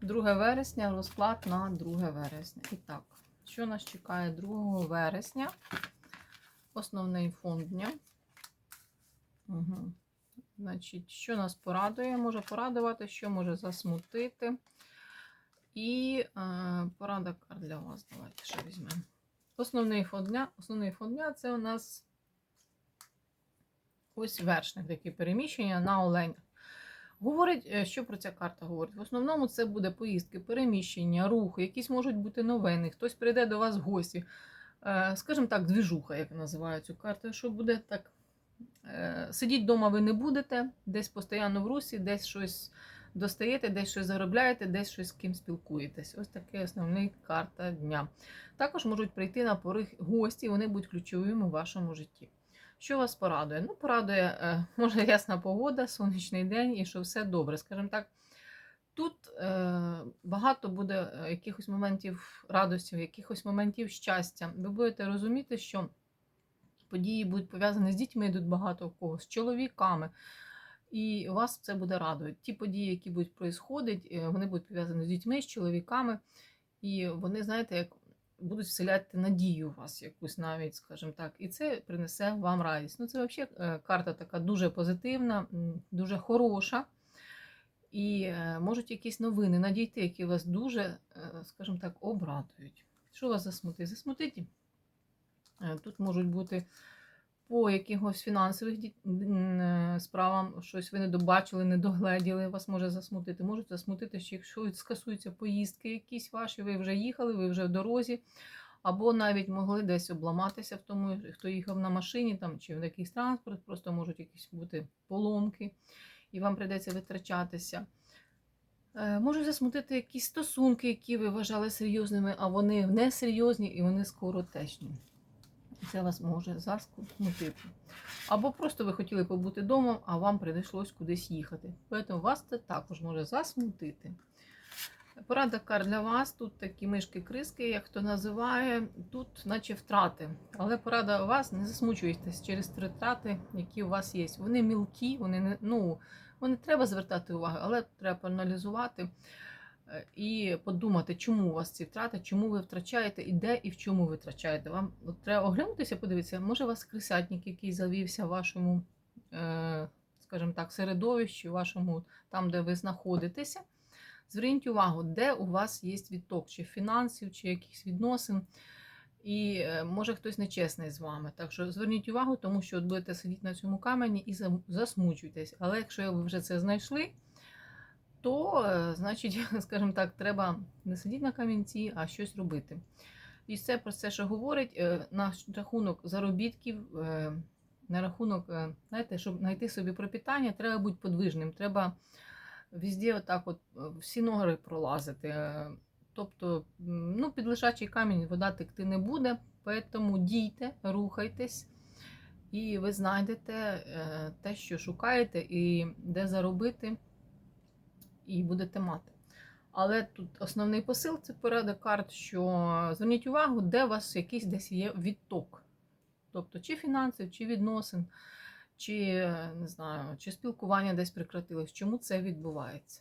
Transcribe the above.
2 вересня, розклад на 2 вересня. І так, що нас чекає 2 вересня? Основний фонд дня. Угу. Значить, що нас порадує? Може порадувати, що може засмутити. І е, порада карт для вас. Давайте ще візьмемо. Основний фонд дня. Основний фонд дня це у нас ось вершник, такі переміщення на оленях. Говорить, е, що про ця карта говорить? В основному це буде поїздки, переміщення, рухи, якісь можуть бути новини, хтось прийде до вас в гості. Е, Скажімо так, двіжуха, як називають цю карту, що буде так. е, Сидіть вдома ви не будете, десь постійно в русі, десь щось достаєте, десь щось заробляєте, десь щось з ким спілкуєтесь. Ось таке основний карта дня. Також можуть прийти на пориг гості, вони будуть ключовими в вашому житті. Що вас порадує? Ну, порадує, е, може, ясна погода, сонячний день і що все добре. Скажімо так, тут е, багато буде е, якихось моментів радості, якихось моментів щастя. Ви будете розуміти, що події будуть пов'язані з дітьми, йдуть багато в кого, з чоловіками. І вас це буде радувати. Ті події, які будуть происходити, вони будуть пов'язані з дітьми, з чоловіками. І вони, знаєте, як будуть вселяти надію у вас, якусь навіть, скажімо так, і це принесе вам радість. Ну, це взагалі е, карта така дуже позитивна, дуже хороша. І е, можуть якісь новини надійти, які вас дуже, е, скажімо так, обрадують. Що вас засмутить? Засмутить. Тут можуть бути по якихось фінансових е, справам щось ви не добачили, не догледіли, вас може засмутити. Можуть засмутити, що якщо скасуються поїздки якісь ваші, ви вже їхали, ви вже в дорозі, або навіть могли десь обламатися в тому, хто їхав на машині там, чи в якийсь транспорт, просто можуть якісь бути поломки, і вам прийдеться витрачатися. Е, Можуть засмутити якісь стосунки, які ви вважали серйозними, а вони несерйозні і вони скоротечні. Це вас може заскутити. Або просто ви хотіли побути вдома, а вам прийшлось кудись їхати. Тому вас це також може засмутити. Порада карт для вас. Тут такі мишки-криски, як хто називає, тут наче втрати. Але порада вас, не засмучуйтесь через ті втрати, які у вас є. Вони мілкі, вони не ну, вони треба звертати увагу, але треба проаналізувати і подумати, чому у вас ці втрати, чому ви втрачаєте, і де і в чому ви втрачаєте. Вам от треба оглянутися, подивитися, може у вас крисятник, який завівся в вашому, е, скажімо так, середовищі, вашому там, де ви знаходитеся. Зверніть увагу, де у вас є відток, чи фінансів, чи якихось відносин. І е, може хтось нечесний з вами. Так що зверніть увагу, тому що от будете сидіти на цьому камені і засмучуйтесь. Але якщо ви вже це знайшли, то, е, значить, скажімо так, треба не сидіти на камінці, а щось робити. І це про це, що говорить е, на рахунок заробітків, е, на рахунок, е, знаєте, щоб знайти собі пропитання, треба бути подвижним. Треба везде отак от е, всі ноги пролазити. Е, Тобто, ну, під лежачий камінь вода текти не буде, тому дійте, рухайтесь, і ви знайдете е, те, що шукаєте, і де заробити, і будете мати. Але тут основний посил це порядок карт, що зверніть увагу, де у вас якийсь десь є відток. Тобто, чи фінансів, чи відносин, чи не знаю, чи спілкування десь прекратилось. Чому це відбувається?